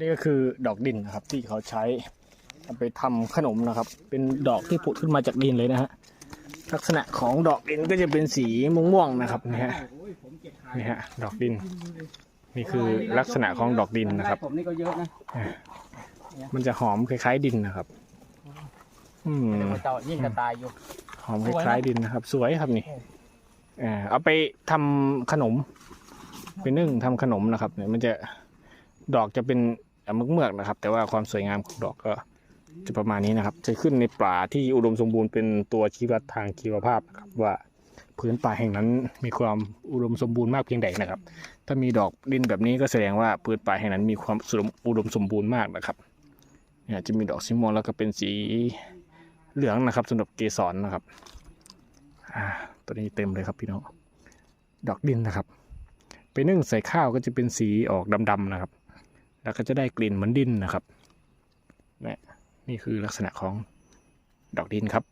นี่ก็คือดอกดินนะครับ ที่เขาใช้เอาไปทำขนมนะครับ เป็นดอกที่ผุดขึ้นมาจากดินเลยนะฮะลักษณะของดอกดินก็จะเป็นสีม่วงๆนะครับนี่ฮะนี่ฮะดอกดิน นี่คือลักษณะของดอกดินนะครับผมนี่ก็เยอะนะมันจะหอมคล้ายๆดินนะครับ อืมเดี๋ยวเจ้ายิ่งกระตายอยู่หอมคล้ายๆดินนะครับ สวยครับนี่เอ่อเอาไปทำขนม ไปนึ่งทำขนมนะครับเนี่ยมันจะดอกจะเป็น เมือกเมือกๆนะครับ แต่ว่าความสวยงามของดอกก็จะประมาณนี้นะครับ จะขึ้นในป่าที่อุดมสมบูรณ์เป็นตัวชี้วัดทางชีวภาพนะครับว่าพื้นป่าแห่งนั้นมีความอุดมสมบูรณ์มากเพียงใดนะครับ ถ้ามีดอกดินแบบนี้ก็แสดงว่าพื้นป่าแห่งนั้นมีความอุดมสมบูรณ์มากนะครับเนี่ยจะมีดอกสีม่วงแล้วก็เป็นสีเหลืองนะครับสำหรับเกสรนะครับอ่าตัวนี้เต็มเลยครับพี่น้อง ดอกดินนะครับ ไปนึ่งใส่ข้าวก็จะเป็นสีออกดำๆนะครับ แล้วก็จะได้กลิ่นเหมือนดินนะครับนี่นี่คือลักษณะของดอกดินครับ